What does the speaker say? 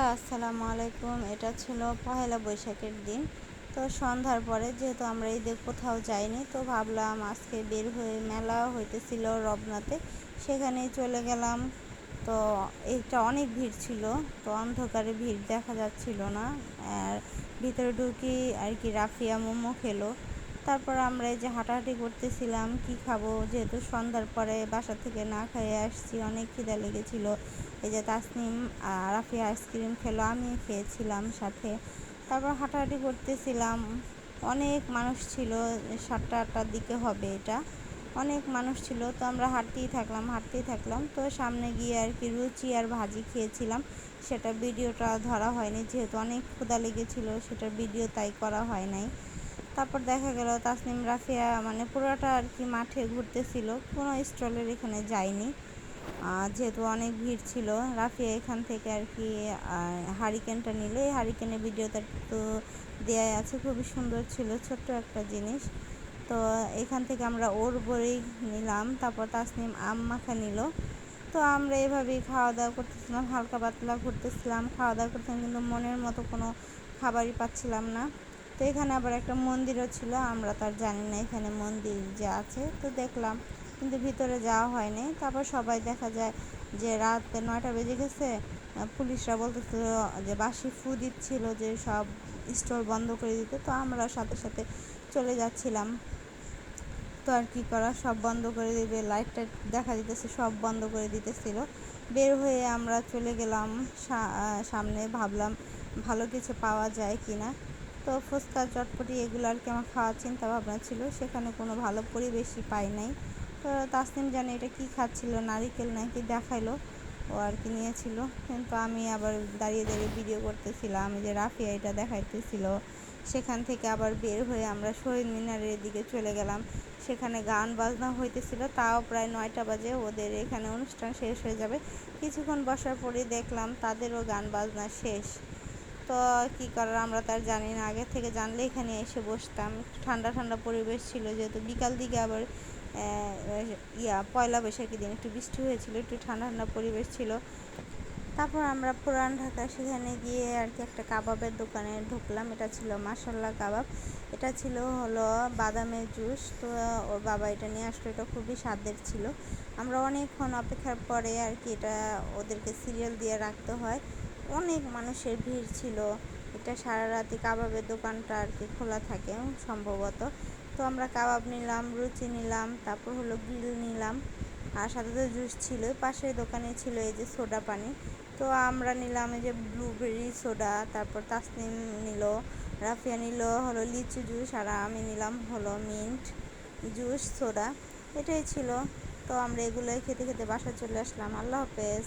আসসালামু আলাইকুম। এটা ছিল পহেলা বৈশাখের দিন। তো সন্ধ্যার পরে যেহেতু আমরা ঈদে কোথাও যাইনি, তো ভাবলাম আজকে বের হয়ে মেলা হইতেছিল রবনাতে সেখানেই চলে গেলাম। তো এটা অনেক ভিড় ছিল, তো অন্ধকারে ভিড় দেখা যাচ্ছিল না। আর ভিতরে ঢুকি আর কি রাফিয়া মোমো খেলো। তারপর আমরা এই যে হাঁটাহাঁটি করতেছিলাম, কি খাব? যেহেতু সন্ধ্যার পরে বাসা থেকে না খেয়ে আসছি, অনেক খিদা লেগেছিল। এই যে তাসনিম রাফিয়া আইসক্রিম খেলো আমি খেয়েছিলাম সাথে। তারপর হাঁটাহাঁটি করতেছিলাম, অনেক মানুষ ছিল, সাতটা আটটার দিকে হবে এটা। অনেক মানুষ ছিল, তো আমরা হাঁটতেই থাকলাম হাঁটতেই থাকলাম। তো সামনে গিয়ে আর কি রুচি আর ভাজি খেয়েছিলাম। সেটা ভিডিওটা ধরা হয়নি, যেহেতু অনেক ক্ষুদা লেগেছিল, সেটার ভিডিও তাই করা হয় নাই। তারপর দেখা গেল তাসনিম রাফিয়া মানে পুরোটা আর কি মাঠে ঘুরতেছিল। কোনো স্টলের এখানে যায়নি। যেহেতু অনেক ভিড় ছিল, রাফিয়া এখান থেকে আর কি হারিকেনটা নিল। এই হারিকেনের ভিডিওটা তো দেয়া আছে, খুবই সুন্দর ছিল, ছোট্ট একটা জিনিস। তো এখান থেকে আমরা ওর বড়ি নিলাম, তারপর তাসনিম আম মাখা নিল। তো আমরা এভাবেই খাওয়া দাওয়া করতেছিলাম, হালকা পাতলা ঘুরতেছিলাম। খাওয়া দাওয়া করতেছিলাম কিন্তু মনের মতো কোনো খাবারই পাচ্ছিলাম না। তো এখানে আবার একটা মন্দিরও ছিল, আমরা তার জানি না এখানে মন্দির যে আছে, তো দেখলাম। কিন্তু ভিতরে যাওয়া হয়নি। তারপর সবাই দেখা যায় যে রাত নয়টা বেজে গেছে। পুলিশরা বলতেছিল যে বাসি ফু দিচ্ছিল যে সব স্টোর বন্ধ করে দিতে, তো আমরা সাথে সাথে চলে যাচ্ছিলাম। তো আর কি করা, সব বন্ধ করে দিবে, লাইটটা দেখা দিতেছে, সব বন্ধ করে দিতেছিল। বের হয়ে আমরা চলে গেলাম সামনে, ভাবলাম ভালো কিছু পাওয়া যায় কি না তো ফুচকা, চটপটি এগুলো আর কি আমার খাওয়ার চিন্তা ভাবনা ছিল। সেখানে কোনো ভালো পরিবেশই পাই নাই। তো তাসনিম জানে এটা কি খাচ্ছিল, নারিকেল নাকি দেখাইলো। ও আর কি নিয়েছিল। কিন্তু আমি আবার দাঁড়িয়ে দাঁড়িয়ে ভিডিও করতেছিলাম যে রাফিয়া এটা দেখাইতেছিল। সেখান থেকে আবার বের হয়ে আমরা শহীদ মিনারের দিকে চলে গেলাম। সেখানে গান বাজনা হইতেছিল, তাও প্রায় নয়টা বাজে। ওদের এখানে অনুষ্ঠান শেষ হয়ে যাবে। কিছুক্ষণ বসার পরেই দেখলাম তাদেরও গান বাজনা শেষ। তো কী করার আমরা তার জানি না। আগে থেকে জানলে এখানে এসে বসতাম। ঠান্ডা ঠান্ডা পরিবেশ ছিল যেহেতু বিকাল দিকে আবার ইয়া, পয়লা বৈশাখী দিন একটু বৃষ্টি হয়েছিল, একটু ঠান্ডা ঠান্ডা পরিবেশ ছিল। তারপর আমরা পুরান ঢাকা সেখানে গিয়ে আর কি একটা কাবাবের দোকানে ঢুকলাম। এটা ছিল মাসাল্লা কাবাব। এটা ছিল হলো বাদামের জুস। তো ওর বাবা এটা নিয়ে আসলো। এটা খুবই স্বাদের ছিল। আমরা অনেকক্ষণ অপেক্ষার পরে আর কি এটা ওদেরকে সিরিয়াল দিয়ে রাখতে হয়। অনেক মানুষের ভিড় ছিল। এটা সারা রাতে কাবাবের দোকানটা আর কি খোলা থাকে সম্ভবত। তো আমরা কাবাব নিলাম, রুচি নিলাম, তারপর হলো গ্রিল নিলাম। আর সাথে তো জুস ছিল পাশের দোকানে ছিল এই যে সোডা পানি। তো আমরা নিলাম এই যে ব্লুবেরি সোডা, তারপর তাসনিম নিল, রাফিয়া নিল, হলো লিচু জুস, আর আমি নিলাম হলো মিন্ট জুস, সোডা। এটাই ছিল। তো আমরা এগুলোই খেতে খেতে বাসা চলে আসলাম। আল্লাহ হাফেজ।